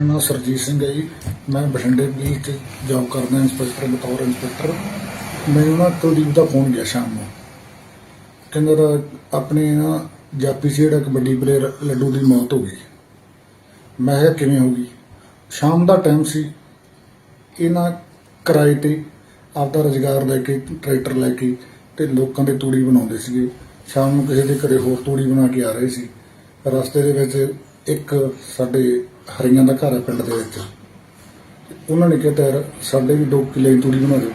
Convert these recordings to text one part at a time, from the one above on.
ਮੇਰਾ ਨਾਮ ਸਰਜੀਤ ਸਿੰਘ ਹੈ ਜੀ। ਮੈਂ ਬਠਿੰਡੇ ਪੁਲਿਸ 'ਚ ਜੌਬ ਕਰਦਾ ਇੰਸਪੈਕਟਰ ਬਤੌਰ ਇੰਸਪੈਕਟਰ ਮੈਨੂੰ ਨਾ ਕੁਲਦੀਪ ਦਾ ਫੋਨ ਗਿਆ ਸ਼ਾਮ ਨੂੰ। ਕਹਿੰਦਾ ਦਾ ਆਪਣੇ ਨਾ ਜਾਪੀ ਸੀ ਜਿਹੜਾ ਕਬੱਡੀ ਪਲੇਅਰ ਲੱਡੂ ਦੀ ਮੌਤ ਹੋ ਗਈ। ਮੈਂ ਕਿਹਾ ਕਿਵੇਂ ਹੋ ਗਈ? ਸ਼ਾਮ ਦਾ ਟਾਈਮ ਸੀ। ਇਹਨਾਂ ਕਿਰਾਏ ਤੇ ਆਪਦਾ ਰੁਜ਼ਗਾਰ ਲੈ ਕੇ, ਟਰੈਕਟਰ ਲੈ ਕੇ ਤੇ ਲੋਕਾਂ ਦੇ ਤੂੜੀ ਬਣਾਉਂਦੇ ਸੀਗੇ। ਸ਼ਾਮ ਨੂੰ ਕਿਸੇ ਦੇ ਘਰੇ ਹੋਰ ਤੂੜੀ ਬਣਾ ਕੇ ਆ ਰਹੇ ਸੀ। ਰਸਤੇ ਦੇ ਵਿੱਚ ਇੱਕ ਸਾਡੇ ਹਰੀਆਂ ਦਾ ਘਰ ਹੈ ਪਿੰਡ ਦੇ ਵਿੱਚ। ਉਹਨਾਂ ਨੇ ਕਿਹਾ ਯਾਰ ਸਾਡੇ ਵੀ 2 ਕਿੱਲੇ ਦੀ ਤੂੜੀ ਬਣਾ ਦਿਓ।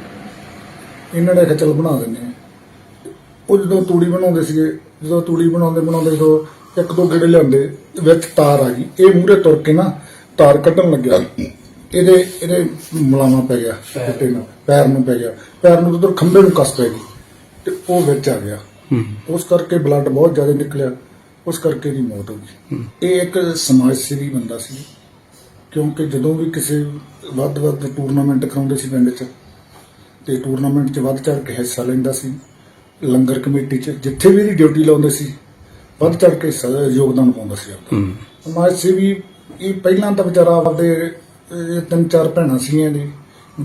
ਇਹਨਾਂ ਨੇ ਕਿਹਾ ਚੱਲ ਬਣਾ ਦਿੰਦੇ ਆ ਉਹ ਜਦੋਂ ਤੂੜੀ ਬਣਾਉਂਦੇ ਸੀਗੇ ਜਦੋਂ ਤੂੜੀ ਬਣਾਉਂਦੇ ਬਣਾਉਂਦੇ ਜਦੋਂ ਇੱਕ ਦੋ ਗੇੜੇ ਲਿਆਉਂਦੇ ਵਿੱਚ ਤਾਰ ਆ ਗਈ। ਇਹ ਮੂਹਰੇ ਤੁਰ ਕੇ ਨਾ ਤਾਰ ਕੱਢਣ ਲੱਗਿਆ। ਇਹਦੇ ਇਹਦੇ ਮੁਲਾਮਾ ਪੈ ਗਿਆ ਪਿੱਟੇ ਨੂੰ ਪੈਰ ਨੂੰ ਪੈ ਗਿਆ। ਪੈਰ ਨੂੰ ਉਧਰ ਖੰਭੇ ਨੂੰ ਕੱਸ ਪੈ ਗਈ। ਤੇ ਉਹ ਵਿੱਚ ਆ ਗਿਆ। ਉਸ ਕਰਕੇ ਬਲੱਡ ਬਹੁਤ ਜ਼ਿਆਦਾ ਨਿਕਲਿਆ। ਉਸ ਕਰਕੇ ਦੀ ਮੌਤ ਹੋ ਗਈ। ਇਹ ਇੱਕ ਸਮਾਜ ਸੇਵੀ ਬੰਦਾ ਸੀ ਕਿਉਂਕਿ ਜਦੋਂ ਵੀ ਕਿਸੇ ਵੱਧ ਵੱਧ ਟੂਰਨਾਮੈਂਟ ਕਰਾਉਂਦੇ ਸੀ ਪਿੰਡ 'ਚ ਤੇ ਟੂਰਨਾਮੈਂਟ 'ਚ ਵੱਧ ਚੜ ਕੇ ਹਿੱਸਾ ਲੈਂਦਾ ਸੀ ਲੰਗਰ ਕਮੇਟੀ 'ਚ ਜਿੱਥੇ ਵੀ ਇਹਦੀ ਡਿਊਟੀ ਲਾਉਂਦੇ ਸੀ ਵੱਧ ਚੜ ਕੇ ਹਿੱਸਾ ਯੋਗਦਾਨ ਪਾਉਂਦਾ ਸੀ ਆਪਦਾ ਸਮਾਜ ਸੇਵੀ ਇਹ ਪਹਿਲਾਂ ਤਾਂ ਵਿਚਾਰਾ ਆਪਦੇ ਇਹ ਤਿੰਨ ਚਾਰ ਭੈਣਾਂ ਸੀਗੀਆਂ ਨੇ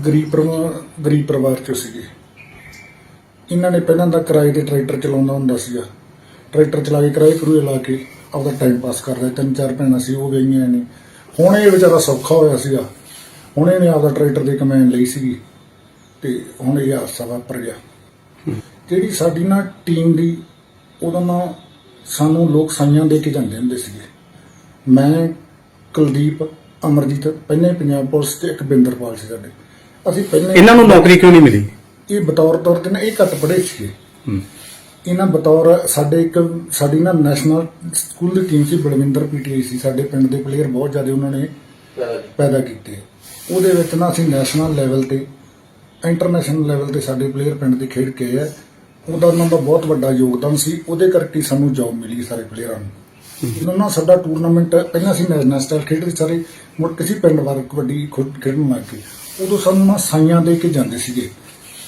ਗਰੀਬ ਪਰਿਵਾਰ ਗਰੀਬ ਪਰਿਵਾਰ 'ਚੋਂ ਸੀਗੇ। ਇਹਨਾਂ ਨੇ ਪਹਿਲਾਂ ਤਾਂ ਕਿਰਾਏ ਤੇ ਟਰੈਕਟਰ ਚਲਾਉਂਦਾ ਹੁੰਦਾ ਸੀਗਾ। ਟਰੈਕਟਰ ਚਲਾ ਕੇ ਕਿਰਾਏ ਕਰੂਏ ਲਾ ਕੇ ਆਪਦਾ ਟਾਈਮ ਪਾਸ ਕਰਦਾ ਤਿੰਨ ਚਾਰ ਭੈਣਾਂ ਸੀ ਉਹ ਗਈਆਂ ਨੇ। ਹੁਣ ਇਹ ਵਿਚਾਰਾ ਸੌਖਾ ਹੋਇਆ ਸੀਗਾ। ਹੁਣ ਇਹਨੇ ਆਪਦਾ ਟਰੈਕਟਰ ਦੀ ਕਮੈਂਡ ਲਈ ਸੀਗੀ। ਤੇ ਹੁਣ ਇਹ ਹਾਦਸਾ ਵਾਪਰ ਗਿਆ। ਜਿਹੜੀ ਸਾਡੀ ਨਾ ਟੀਮ ਦੀ ਉਹਦਾ ਨਾ ਸਾਨੂੰ ਲੋਕ ਸਾਈਆਂ ਦੇ ਕੇ ਜਾਂਦੇ ਹੁੰਦੇ ਸੀਗੇ। ਮੈਂ ਕੁਲਦੀਪ ਅਮਰਜੀਤ ਪਹਿਲੇ ਪੰਜਾਬ ਪੁਲਿਸ ਤੇ ਇੱਕ ਬਿੰਦਰਪਾਲ ਸੀ ਸਾਡੇ। ਅਸੀਂ ਪਹਿਲੇ ਇਹਨਾਂ ਨੂੰ ਨੌਕਰੀ ਕਿਉਂ ਨਹੀਂ ਮਿਲੀ? ਇਹ ਬਤੌਰ ਤੌਰ ਤੇ ਨਾ ਇਹ ਘੱਟ ਪੜ੍ਹੇ ਸੀਗੇ। ਇਹਨਾਂ ਬਤੌਰ ਸਾਡੇ ਇੱਕ ਸਾਡੀ ਨਾ ਨੈਸ਼ਨਲ ਸਕੂਲ ਦੀ ਟੀਮ ਸੀ ਬਲਵਿੰਦਰ ਪੀਟੀਆਈ ਸੀ। ਸਾਡੇ ਪਿੰਡ ਦੇ ਪਲੇਅਰ ਬਹੁਤ ਜ਼ਿਆਦਾ ਉਹਨਾਂ ਨੇ ਪੈਦਾ ਕੀਤੇ। ਉਹਦੇ ਵਿੱਚ ਨਾ ਅਸੀਂ ਨੈਸ਼ਨਲ ਲੈਵਲ ਤੇ ਇੰਟਰਨੈਸ਼ਨਲ ਲੈਵਲ ਤੇ ਸਾਡੇ ਪਲੇਅਰ ਪਿੰਡ ਦੇ ਖੇਡ ਕੇ ਆ ਉਹਦਾ ਉਹਨਾਂ ਦਾ ਬਹੁਤ ਵੱਡਾ ਯੋਗਦਾਨ ਸੀ। ਉਹਦੇ ਕਰਕੇ ਸਾਨੂੰ ਜੌਬ ਮਿਲੀ ਸਾਰੇ ਪਲੇਅਰਾਂ ਨੂੰ। ਜਦੋਂ ਨਾ ਸਾਡਾ ਟੂਰਨਾਮੈਂਟ ਪਹਿਲਾਂ ਅਸੀਂ ਨੈਸ਼ਨਲ ਖੇਡਦੇ ਸਾਰੇ ਮੁੜ ਕਿਸੇ ਪਿੰਡ ਵਾਰ ਕਬੱਡੀ ਖੇਡਣ ਲੱਗ ਗਏ। ਉਦੋਂ ਸਾਨੂੰ ਨਾ ਸਾਈਆਂ ਦੇ ਕੇ ਜਾਂਦੇ ਸੀਗੇ।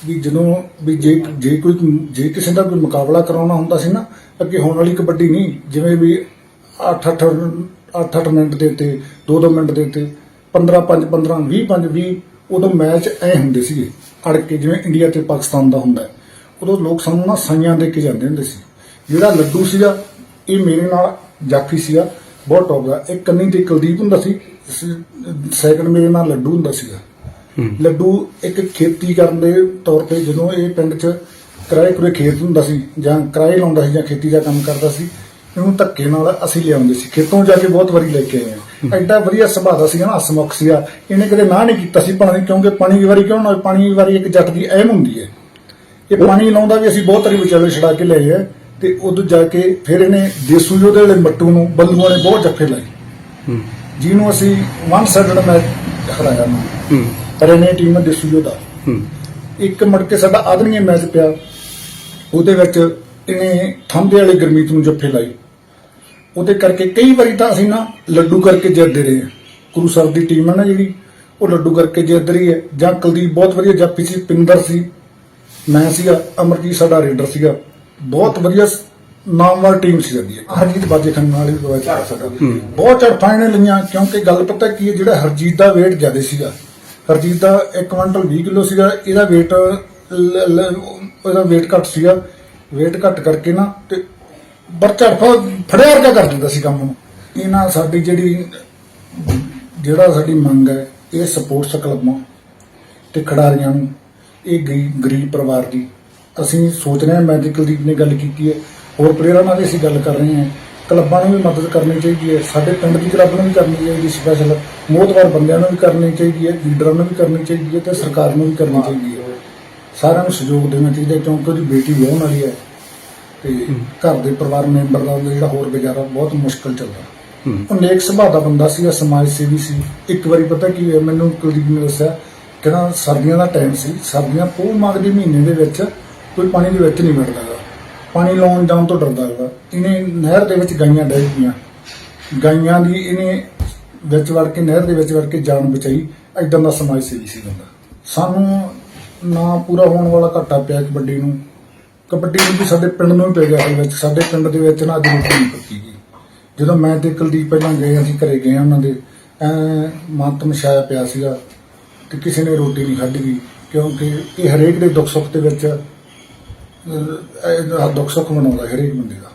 ਵੀ ਜਦੋਂ ਵੀ ਜੇ ਜੇ ਕੋਈ, ਜੇ ਕਿਸੇ ਦਾ ਕੋਈ ਮੁਕਾਬਲਾ ਕਰਾਉਣਾ ਹੁੰਦਾ ਸੀ ਨਾ ਅੱਗੇ ਹੋਣ ਵਾਲੀ ਕਬੱਡੀ ਨਹੀਂ, ਜਿਵੇਂ ਵੀ 8 8 8 8 ਮਿੰਟ ਦੇ ਉੱਤੇ 2 2 ਮਿੰਟ ਦੇ ਉੱਤੇ 15 5 15 20 5 20 ਉਦੋਂ ਮੈਚ ਐ ਹੁੰਦੇ ਸੀਗੇ ਅੜ ਕੇ ਜਿਵੇਂ ਇੰਡੀਆ ਤੇ ਪਾਕਿਸਤਾਨ ਦਾ ਹੁੰਦਾ ਉਦੋਂ ਲੋਕ ਸਾਨੂੰ ਨਾ ਸਾਈਆਂ ਦੇ ਕੇ ਜਾਂਦੇ ਹੁੰਦੇ ਸੀ। ਜਿਹੜਾ ਲੱਡੂ ਸੀਗਾ, ਇਹ ਮੇਰੇ ਨਾਲ ਜਾਫੀ ਸੀਗਾ, ਬਹੁਤ ਟੌਪ ਦਾ। ਇੱਕ ਕੰਨੀ ਤੇ ਕੁਲਦੀਪ ਹੁੰਦਾ ਸੀ ਸੈਕੰਡ ਮੇਰੇ ਨਾਲ ਲੱਡੂ ਹੁੰਦਾ ਸੀਗਾ। ਲੱਡੂ ਇੱਕ ਖੇਤੀ ਕਰਨ ਦੇ ਤੌਰ ਤੇ ਜਦੋਂ ਇਹ ਪਿੰਡ 'ਚ ਕਿਰਾਏ ਕੁਰੇ ਖੇਤ ਹੁੰਦਾ ਸੀ ਜਾਂ ਕਿਰਾਏ ਲਾਉਂਦਾ ਸੀ ਜਾਂ ਖੇਤੀ ਦਾ ਕੰਮ ਕਰਦਾ ਸੀ ਇਹਨੂੰ ਧੱਕੇ ਨਾਲ ਅਸੀਂ ਲਿਆਉਂਦੇ ਸੀ। ਖੇਤੋਂ ਜਾ ਕੇ ਬਹੁਤ ਵਾਰੀ ਲੈ ਕੇ ਆਏ ਆ ਐਡਾ ਵਧੀਆ ਸੁਭਾਅ ਦਾ ਸੀਗਾ ਨਾ ਹਸਮੁਖ ਸੀਗਾ। ਇਹਨੇ ਕਦੇ ਨਾ ਨਹੀਂ ਕੀਤਾ ਸੀ ਪਾਣੀ ਕਿਉਂਕਿ ਪਾਣੀ ਦੀ ਵਾਰੀ ਕਿਉਂ ਨਾ ਹੋਏ? ਪਾਣੀ ਦੀ ਵਾਰੀ ਇੱਕ ਜੱਟ ਦੀ ਅਹਿਮ ਹੁੰਦੀ ਹੈ। ਇਹ ਪਾਣੀ ਲਾਉਂਦਾ ਵੀ ਅਸੀਂ ਬਹੁਤ ਵਾਰੀ ਵਿਚਾਲੇ ਛਡਾ ਕੇ ਲਏ ਆ ਤੇ ਉਦੋਂ ਜਾ ਕੇ ਫਿਰ ਇਹਨੇ ਦੇਸੂ ਯੋਧੇ ਵਾਲੇ ਮੱਟੂ ਨੂੰ ਬੱਲੂਆਂ ਨੇ ਬਹੁਤ ਜੱਫੇ ਲਾਏ। ਜਿਹਨੂੰ ਅਸੀਂ ਵਨ ਸਾਈਡਡ ਮੈਚ ਹਰਾਇਆ ਨਾ ਹੂੰ। ਇਹਨੇ ਟੀਮ ਯੋਧਾ ਹੂੰ। ਇੱਕ ਮੁੜ ਕੇ ਸਾਡਾ ਆਦਮੀ ਮੈਚ ਪਿਆ ਉਹਦੇ ਵਿੱਚ ਇਹਨੇ ਥੰਬੇ ਵਾਲੇ ਗਰਮੀਤ ਨੂੰ ਜੱਫੇ ਲਾਈ ਉਹਦੇ ਕਰਕੇ ਕਈ ਵਾਰੀ ਤਾਂ ਅਸੀਂ ਨਾ ਲੱਡੂ ਕਰਕੇ ਜਿੱਤਦੇ ਰਹੇ ਹਾਂ। ਗੁਰੂ ਸਾਹਿਬ ਦੀ ਟੀਮ ਹੈ ਨਾ ਜਿਹੜੀ ਉਹ ਲੱਡੂ ਕਰਕੇ ਜਿੱਤ ਰਹੀ ਹੈ। ਜਾਂ ਕੁਲਦੀਪ ਬਹੁਤ ਵਧੀਆ ਜਾਪੀ ਸੀ ਪਿੰਦਰ ਸੀ। ਮੈਂ ਸੀਗਾ ਅਮਰਜੀਤ ਸਾਡਾ ਰੇਡਰ ਸੀਗਾ। ਬਹੁਤ ਵਧੀਆ ਨਾਮਵਰ ਟੀਮ ਸੀ ਸਾਡੀ ਹਰਜੀਤ ਬਾਜੇ ਖੰਨ ਨਾਲ ਵੀ ਬਹੁਤ ਚੜ ਸਾਡਾ। ਬਹੁਤ ਚੜ ਫਾਈਨਲ ਲਈਆਂ ਕਿਉਂਕਿ ਗੱਲ ਪਤਾ ਕੀ ਹੈ ਜਿਹੜਾ ਹਰਜੀਤ ਦਾ weight ਜ਼ਿਆਦਾ ਸੀਗਾ ਹਰਜੀਤ ਦਾ 1 ਕੁਇੰਟਲ 20 ਕਿਲੋ ਸੀਗਾ, ਇਹਦਾ weight ਲ- weight ਘੱਟ ਸੀਗਾ। weight ਘੱਟ ਕਰਕੇ ਨਾ ਤੇ ਬਰਚੜ ਫੜਿਆ ਵਰਗਾ ਕਰ ਦਿੰਦਾ ਸੀ ਕੰਮ ਨੂੰ। ਇਹਨਾਂ ਸਾਡੀ ਜਿਹੜੀ, ਜਿਹੜਾ ਸਾਡੀ ਮੰਗ ਹੈ, ਇਹ ਸਪੋਰਟਸ ਕਲੱਬਾਂ ਤੇ ਖਿਡਾਰੀਆਂ ਨੂੰ, ਇਹ ਗਰੀ- ਗਰੀਬ ਪਰਿਵਾਰ ਦੀ। ਅਸੀਂ ਸੋਚ ਰਹੇ ਹਾਂ ਮੈਂ ਦੀ ਕੁਲਦੀਪ ਨੇ ਗੱਲ ਕੀਤੀ ਹੈ। ਹੋਰ ਪਲੇਅਰਾਂ ਨਾਲ ਅਸੀਂ ਗੱਲ ਕਰ ਰਹੇ ਹਾਂ। ਕਲੱਬਾਂ ਨੂੰ ਵੀ ਮਦਦ ਕਰਨੀ ਚਾਹੀਦੀ ਹੈ ਸਾਡੇ ਪਿੰਡ ਦੀ ਕਲੱਬ ਨੂੰ ਵੀ ਕਰਨੀ ਚਾਹੀਦੀ ਸਪੈਸ਼ਲ ਮੋਹਤਵਾਰ ਬੰਦਿਆਂ ਨੂੰ ਵੀ ਕਰਨੀ ਚਾਹੀਦੀ ਹੈ ਲੀਡਰਾਂ ਨੂੰ ਵੀ ਕਰਨੀ ਚਾਹੀਦੀ ਹੈ ਤੇ ਸਰਕਾਰ ਨੂੰ ਵੀ ਕਰਨੀ ਚਾਹੀਦੀ ਹੈ। ਸਾਰਿਆਂ ਨੂੰ ਸਹਿਯੋਗ ਦੇਣਾ ਚਾਹੀਦਾ ਹੈ ਕਿਉਂਕਿ ਉਹਦੀ ਬੇਟੀ ਵਿਆਹਣ ਵਾਲੀ ਹੈ ਤੇ ਘਰ ਦੇ ਪਰਿਵਾਰ ਮੈਂਬਰ ਦਾ ਜਿਹੜਾ ਹੋਰ ਗੁਜ਼ਾਰਾ ਬਹੁਤ ਮੁਸ਼ਕਲ ਚੱਲਦਾ। ਉਹ ਨੇਕ ਸੁਭਾਅ ਦਾ ਬੰਦਾ ਸੀ ਸਮਾਜ ਸੇਵੀ ਸੀ। ਇੱਕ ਵਾਰੀ ਪਤਾ ਕੀ ਹੋਇਆ ਮੈਨੂੰ ਕੁਲਦੀਪ ਨੇ ਦੱਸਿਆ ਕਹਿੰਦਾ ਸਰਦੀਆਂ ਦਾ ਟਾਈਮ ਸੀ ਸਰਦੀਆਂ ਪੋਹ ਮਾਘ ਦੇ ਮਹੀਨੇ ਦੇ ਵਿੱਚ ਕੋਈ ਪਾਣੀ ਦੇ ਵਿੱਚ ਨਹੀਂ ਗਾ। ਪਾਣੀ ਲਾਉਣ ਜਾਣ ਤੋਂ ਡਰਦਾ ਹੈਗਾ ਇਹਨੇ ਨਹਿਰ ਦੇ ਵਿੱਚ ਗਾਈਆਂ ਡਹਿ ਗਈਆਂ ਗਾਈਆਂ ਦੀ ਇਹਨੇ ਵਿੱਚ ਵੜ ਕੇ, ਨਹਿਰ ਦੇ ਵਿੱਚ ਵੜ ਕੇ ਜਾਨ ਬਚਾਈ। ਐਦਾਂ ਦਾ ਸਮਾਜ ਸੇਵੀ ਸੀ ਬੰਦਾ। ਸਾਨੂੰ ਨਾ ਪੂਰਾ ਹੋਣ ਵਾਲਾ ਘਾਟਾ ਪਿਆ ਕਬੱਡੀ ਨੂੰ। ਕਬੱਡੀ ਨੂੰ ਵੀ ਸਾਡੇ ਪਿੰਡ ਨੂੰ ਹੀ ਪੈ ਗਿਆ ਅਸਲ ਵਿੱਚ। ਸਾਡੇ ਪਿੰਡ ਦੇ ਵਿੱਚ ਨਾ ਅੱਜ ਰੋਟੀ ਨਹੀਂ ਪੱਕੀ ਗਈ। ਜਦੋਂ ਮੈਂ ਤੇ ਕੁਲਦੀਪ ਪਹਿਲਾਂ ਗਏ, ਅਸੀਂ ਘਰੇ ਗਏ ਉਹਨਾਂ ਦੇ। ਐਂ ਮਾਤਮ ਛਾਇਆ ਪਿਆ ਸੀਗਾ ਕਿ ਕਿਸੇ ਨੇ ਰੋਟੀ ਨਹੀਂ ਖਾਧੀ ਗਈ। ਕਿਉਂਕਿ ਇਹ ਹਰੇਕ ਦੇ ਦੁੱਖ ਸੁੱਖ ਦੇ ਵਿੱਚ ਦੁੱਖ ਸੁੱਖ ਮਨਾਉਂਦਾ ਹਰੇਕ ਬੰਦੇ ਦਾ।